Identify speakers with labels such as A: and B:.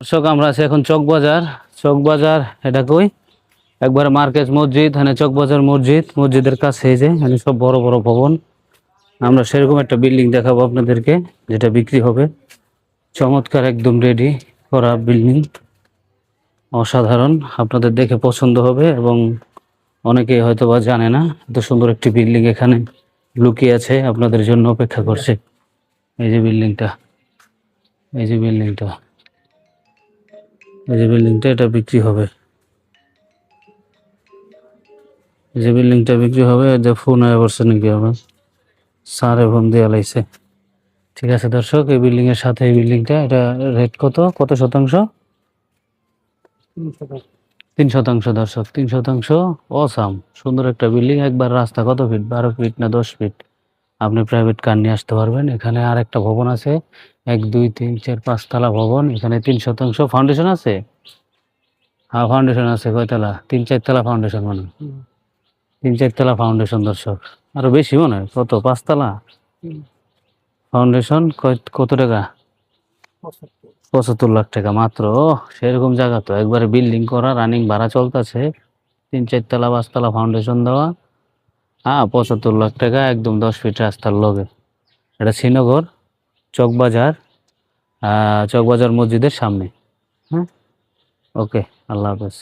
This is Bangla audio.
A: দর্শক, আমরা আছি এখন চকবাজার। চকবাজার, এটা কই? একবার মার্কেট মসজিদ, এখানে চকবাজার মসজিদ, মসজিদের কাছে যে, এখানে সব বড় বড় ভবন। আমরা সেরকম একটা বিল্ডিং দেখাবো আপনাদেরকে, যেটা বিক্রি হবে। চমৎকার, একদম রেডি করা বিল্ডিং। অসাধারণ, আপনাদের দেখে পছন্দ হবে এবং অনেকে হয়তো বা জানে না, এত সুন্দর একটি বিল্ডিং এখানে লুকিয়ে আছে, আপনাদের জন্য অপেক্ষা করছে। এই যে বিল্ডিংটা, এই যে বিল্ডিংটা। এই যে বিল্ডিংটা এটা বিক্রি হবে। যে বিল্ডিংটা বিক্রি হবে যে ফোন হয়ে নাকি হবে সারে ফোন দিয়ে লাইছে। ঠিক আছে দর্শক, এই বিল্ডিং এর সাথে এই বিল্ডিংটা এটা রেট কত? কত শতাংশ? তিন শতাংশ দর্শক, তিন শতাংশ। অসাম সুন্দর একটা বিল্ডিং একবার রাস্তা কত ফিট বারো ফিট না দশ ফিট আপনি প্রাইভেট কার নিয়ে আসতে পারবেন। এখানে আর একটা ভবন আছে এক দুই তিন চার পাঁচতলা ভবন। এখানে তিন শতাংশ ফাউন্ডেশন আছে। হ্যাঁ ফাউন্ডেশন আছে কয়তলা? তিন চারতলা ফাউন্ডেশন মানে। তিন চারতলা ফাউন্ডেশন দর্শক। আরও বেশি মনে হয়। কত? পাঁচতলা? ফাউন্ডেশন কত টাকা? পঁচাত্তর। লাখ টাকা মাত্র। সেরকম জায়গা তো। একবারে বিল্ডিং করা রানিং ভাড়া চলতেছে। তিন চারতলা পাঁচতলা ফাউন্ডেশন দেওয়া। হ্যাঁ পঁচাত্তর লাখ টাকা একদম দশ ফিট রাস্তার লগে। এটা শ্রীনগর চকবাজার চকবাজার মসজিদের সামনে। হ্যাঁ ওকে আল্লাহ হাফেজ।